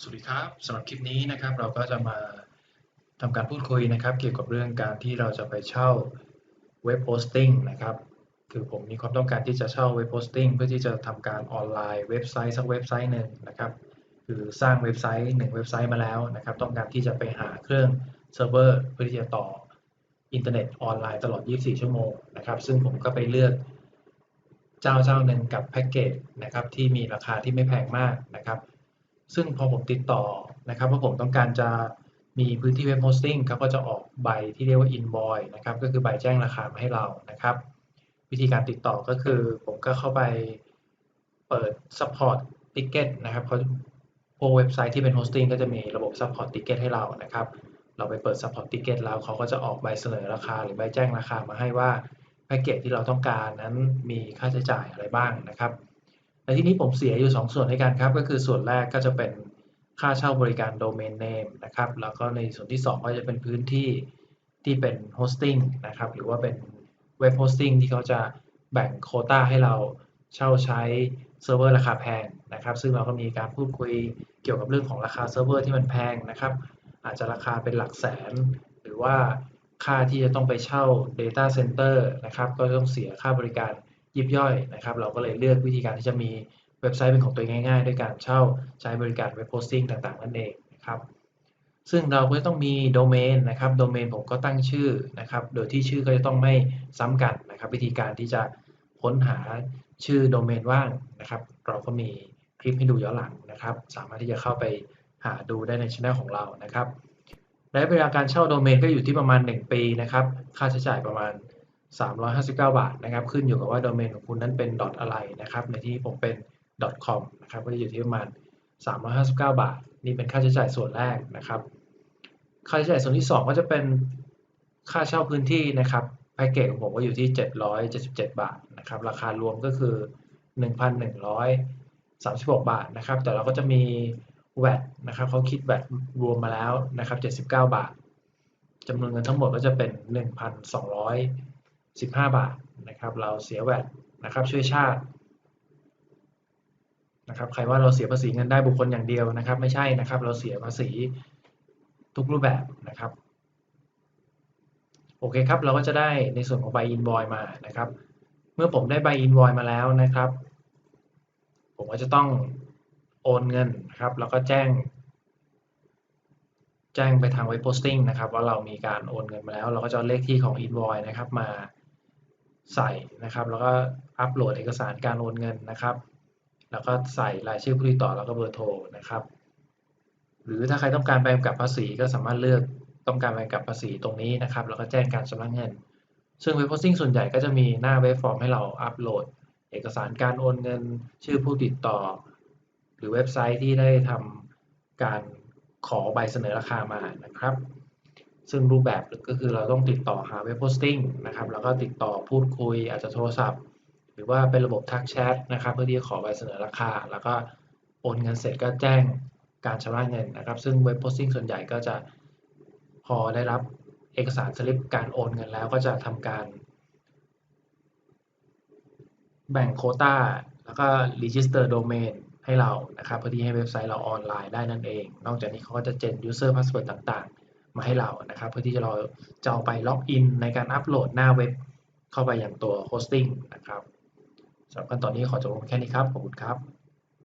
สวัสดีครับสำหรับคลิปนี้นะครับเราก็จะมาทำการพูดคุยนะครับ เกี่ยวกับเรื่องการที่เราจะไปเช่าเว็บโพสติ้งนะครับคือผมมีความต้องการที่จะเช่าเว็บโพสติ้งเพื่อที่จะทำการออนไลน์เว็บไซต์สักเว็บไซต์หนึ่งนะครับคือสร้างเว็บไซต์หนึ่งเว็บไซต์มาแล้วนะครับ ต้องการที่จะไปหาเครื่องเซิร์ฟเวอร์เพื่อที่จะต่ออินเทอร์เน็ตออนไลน์ตลอด 24 ชั่วโมงนะครับ ซึ่งผมก็ไปเลือกเจ้าเจ้าหนึ่งกับแพ็กเกจนะครับที่มีราคาที่ไม่แพงมากนะครับ ซึ่งพอผมติดต่อนะครับว่าผมต้องการจะมีพื้นที่เว็บโฮสติ้งเขาก็จะออกใบที่เรียกว่า invoice นะครับ ก็คือใบแจ้งราคามาให้เรานะครับ วิธีการติดต่อก็คือผมก็เข้าไปเปิด support ticket นะครับเขาพวกเว็บไซต์ที่เป็นโฮสติ้งก็จะมีระบบ support ticket ให้เรานะครับ เราไปเปิด support ticket แล้วเขาก็จะออกใบเสนอราคา หรือใบแจ้งราคามาให้ว่าแพ็กเกจที่เราต้องการนั้นมีค่าใช้จ่ายอะไรบ้างนะครับ ในที่นี้ผมเสียอยู่ 2 ส่วนด้วยกันครับ ก็คือส่วนแรกก็จะเป็นค่าเช่าบริการโดเมนเนมนะครับ แล้วก็ในส่วนที่ 2 ก็จะเป็นพื้นที่ที่เป็นโฮสติ้งนะครับ หรือว่าเป็นเว็บโฮสติ้งที่เขาจะแบ่งโคต้าให้เราเช่าใช้เซิร์ฟเวอร์ราคาแพงนะครับ ซึ่งเราก็มีการพูดคุยเกี่ยวกับเรื่องของราคาเซิร์ฟเวอร์ที่มันแพงนะครับ อาจจะราคาเป็นหลักแสน หรือว่าค่าที่จะต้องไปเช่า Data Center นะครับ ก็ต้องเสียค่าบริการ ยิบย่อยนะครับ เราก็เลยเลือกวิธีการที่จะมีเว็บไซต์เป็นของตัวเองง่ายๆ ด้วยการเช่าใช้บริการเว็บโพสติ้งต่างๆนั่นเองนะครับ ซึ่งเราก็ต้องมีโดเมนนะครับ โดเมนผมก็ตั้งชื่อนะครับ โดยที่ชื่อก็จะต้องไม่ซ้ำกันนะครับ วิธีการที่จะค้นหาชื่อโดเมนว่างนะครับ เราก็มีคลิปให้ดูย้อนหลังนะครับ สามารถที่จะเข้าไปหาดูได้ในช่องของเรานะครับระยะเวลาการเช่าโดเมนก็อยู่ที่ประมาณ 1 ปีนะครับ ค่าใช้จ่ายประมาณ 359 บาทนะครับ ขึ้นอยู่กับว่าโดเมนของคุณนั้นเป็น อะไรนะครับ ในที่ผมเป็น .com นะครับก็จะอยู่ที่ประมาณ 359 บาท นี่เป็นค่าใช้จ่ายส่วนแรกนะครับ ค่าใช้จ่ายส่วนที่ 2 ก็จะเป็นค่าเช่าพื้นที่นะครับแพ็กเกจของผมก็อยู่ที่ 777 บาทนะครับ ราคารวมก็คือ 1,136 บาทนะครับ แต่เราก็จะมีแวดนะครับเขาคิดแวดรวมมาแล้วนะครับ 79 บาทจำนวนเงินทั้งหมดก็จะเป็น 15 บาทนะครับเราเสียแวดนะครับช่วยชาตินะครับใครว่าเราเสียภาษีเงินได้บุคคลอย่างเดียวนะครับ ไม่ใช่นะครับ เราเสียภาษีทุกรูปแบบนะครับโอเคครับเราก็จะได้ในส่วนของใบอินวอยมานะครับ เมื่อผมได้ใบอินวอยมาแล้วนะครับ ผมก็จะต้องโอนเงินนะครับแล้วก็แจ้ง แจ้งไปทางเว็บโพสติ้งนะครับ ว่าเรามีการโอนเงินมาแล้ว เราก็จะเลขที่ของ invoice นะครับมา ใส่นะครับ แล้วก็อัปโหลดเอกสารการโอนเงินนะครับ แล้วก็ใส่รายชื่อผู้ติดต่อแล้วก็เบอร์โทรนะครับ หรือถ้าใครต้องการใบกำกับภาษีก็สามารถเลือกต้องการใบกำกับภาษีตรงนี้นะครับ แล้วก็แจ้งการชำระเงิน ซึ่งเว็บโพสติ้งส่วนใหญ่ก็จะมีหน้าเว็บฟอร์มให้เราอัปโหลด เอกสารการโอนเงิน ชื่อผู้ติดต่อ หรือเว็บไซต์ที่ได้ทำการขอใบเสนอราคามานะครับ ซึ่งรูปแบบก็คือเราต้องติดต่อหาเว็บโพสติ้งนะครับแล้วก็ติดต่อพูดคุยอาจจะโทรศัพท์ หรือว่าเป็นระบบทักแชทนะครับเพื่อที่จะขอใบเสนอราคา แล้วก็โอนเงินเสร็จก็แจ้งการชำระเงินนะครับ ซึ่งเว็บโพสติ้งส่วนใหญ่ก็จะพอได้รับเอกสารสลิปการโอนเงินแล้วก็จะทำการ แบ่งโคต้าแล้วก็ register domain ให้เรานะครับเพื่อที่ให้เว็บไซต์เราออนไลน์ได้นั่นเอง นอกจากนี้เขาก็จะเจน user password ต่างๆ มาให้เรานะครับ เพื่อที่จะเราจะเอาไปล็อกอินในการอัปโหลดหน้าเว็บเข้าไปอย่างตัวโฮสติ้งนะครับสำหรับขั้นตอนนี้ขอจบลงแค่นี้ครับ ขอบคุณครับ